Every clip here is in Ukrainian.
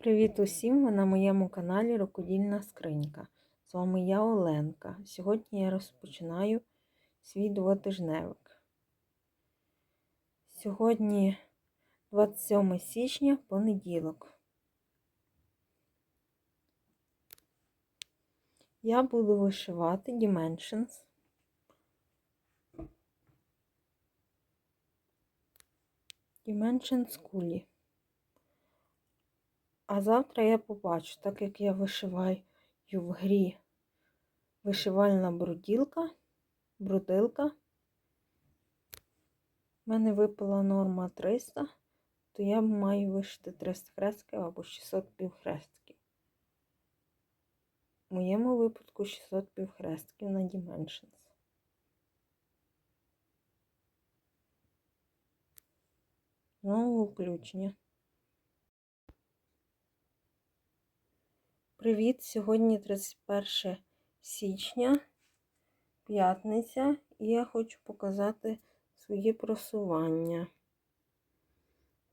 Привіт усім! Ви на моєму каналі Рукодільна Скринька. З вами я Оленка. Сьогодні я розпочинаю свій двотижневик. Сьогодні 27 січня, понеділок. Я буду вишивати Dimensions. Dimensions кулі. А завтра я побачу, так як я вишиваю в грі вишивальна бруділка, брудилка. У мене випала норма 300, то я маю вишити 300 хрестків або 600 півхрестків. В моєму випадку 600 півхрестків на Dimensions. Знову включення. Привіт! Сьогодні 31 січня, п'ятниця, і я хочу показати свої просування.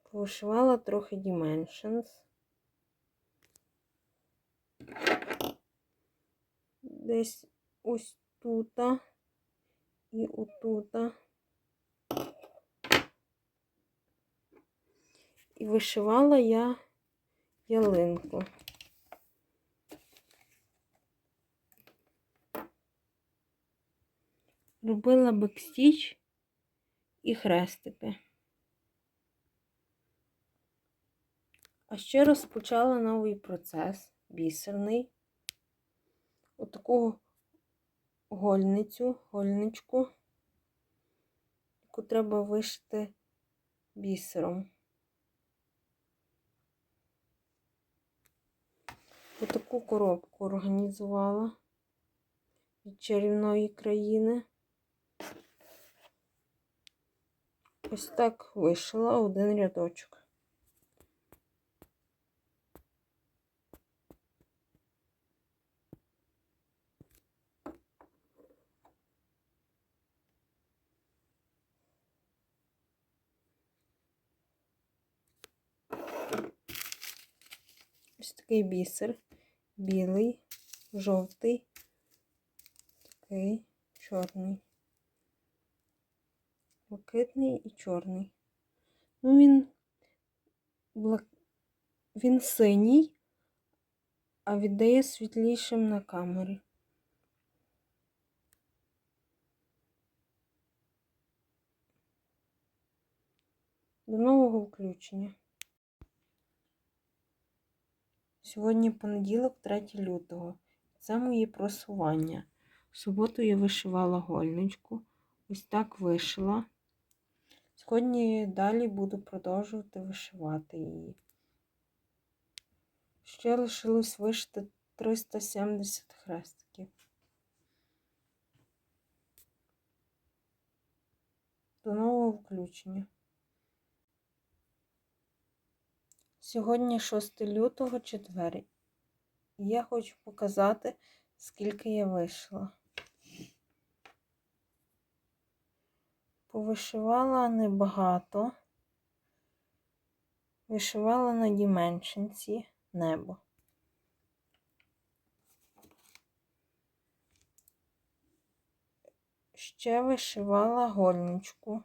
Повишивала трохи Dimensions. Десь ось тут і отута. І вишивала я ялинку. Робила бекстіч і хрестики. А ще розпочала новий процес бісерний. Отаку гольницю, гольничку, яку треба вишити бісером. Отаку коробку організувала від чарівної країни. Ось так вишила один рядочок. Ось такий бісер, білий, жовтий, такий чорний блакитний і чорний. Ну, він блак... він синій, а віддає світлішим на камері. До нового включення. Сьогодні понеділок, 3 лютого. Це мої просування. В суботу я вишивала гольничку. Ось так вишила. Сьогодні далі буду продовжувати вишивати її. Ще лишилось вишити 370 хрестиків. До нового включення. Сьогодні 6 лютого четвер. І я хочу показати, скільки я вишила. Повишивала небагато. Вишивала на діменшенці небо. Ще вишивала гольничку.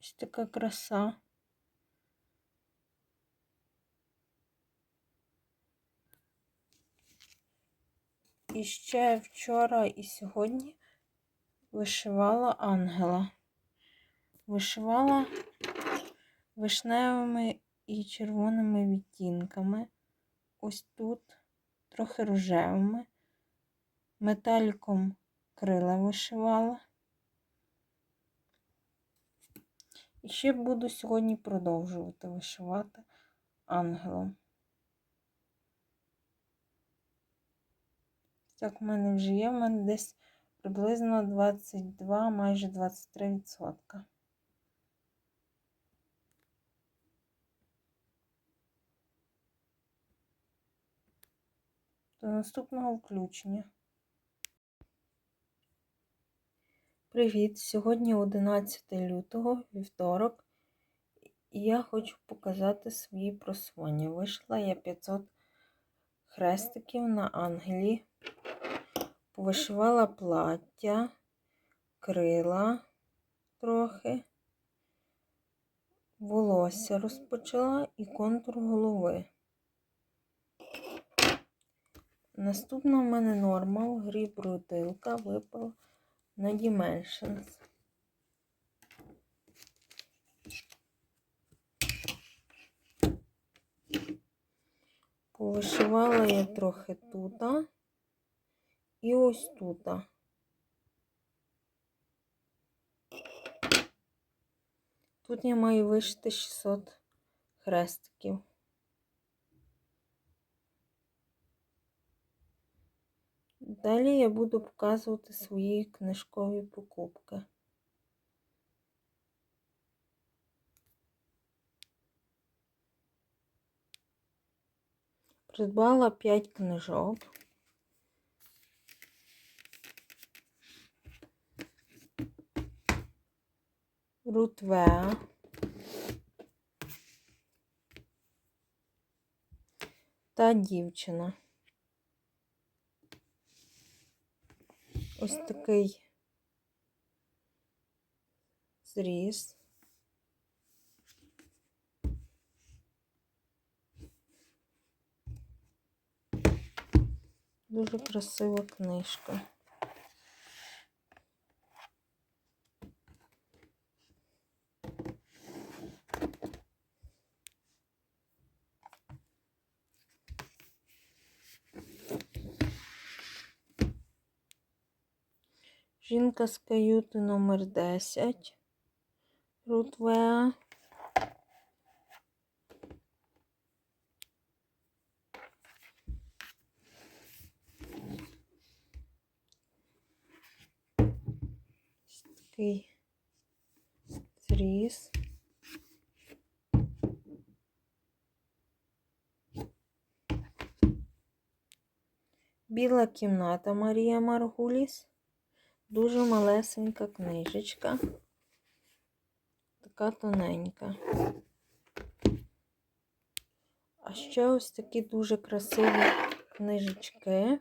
Ось така краса. І ще вчора і сьогодні вишивала ангела. Вишивала вишневими і червоними відтінками. Ось тут, трохи рожевими, металіком крила вишивала. І ще буду сьогодні продовжувати вишивати ангелом. Так в мене вже є, в мене десь приблизно 22, майже 23%. До наступного включення. Привіт! Сьогодні 11 лютого, вівторок, І я хочу показати свої просування. Вийшла я 500 хрестиків на ангелі, повишивала плаття, крила трохи, волосся розпочала і контур голови. Наступна в мене норма в грі брудилка на Dimensions. Повишивала я трохи тут і ось тут. Тут я маю вишити 600 хрестиків. Далі я буду показувати свої книжкові покупки. Придбала 5 книжок. Рутвеа. Та дівчина. Ось такий зріз. Дуже красива книжка. Жінка з каюти номер 10 Рутвеа. Такий зріз. Біла кімната Марія Маргуліс. Дуже малесенька книжечка. Така тоненька. А ще ось такі дуже красиві книжечки.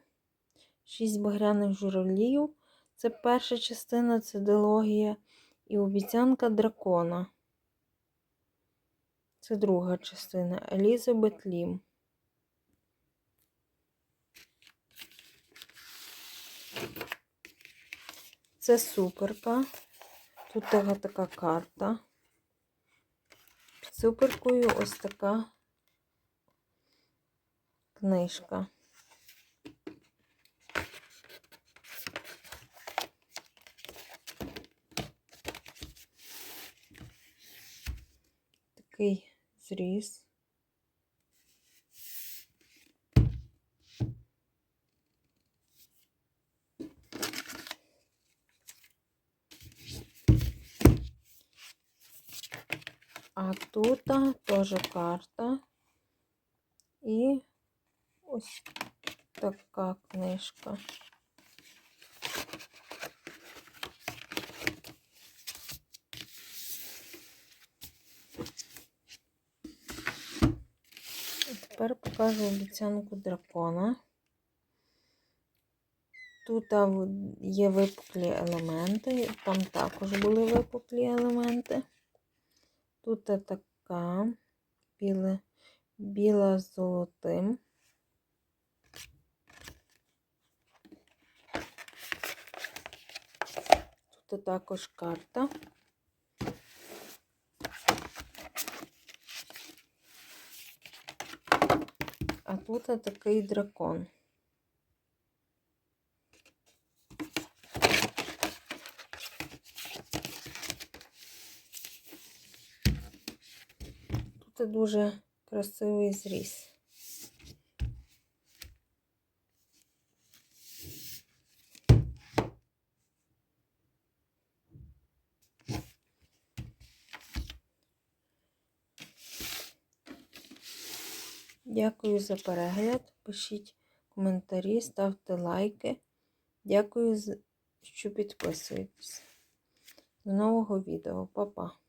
Шість багряних журавлів. Це перша частина, це дилогія і обіцянка дракона. Це друга частина Елізабет Лім. Це суперка. Тут така, карта. Під суперкою ось така книжка. Такий зріз. А тут теж карта і ось така книжка. Тепер покажу обіцянку дракона. Тут є випуклі елементи, там також були випуклі елементи. Тут така біле, біла з золотим. Тут також карта. А тут такий дракон. Тут дуже красивий зріз. Дякую за перегляд. Пишіть коментарі, ставте лайки. Дякую, що підписуєтесь. До нового відео. Па-па!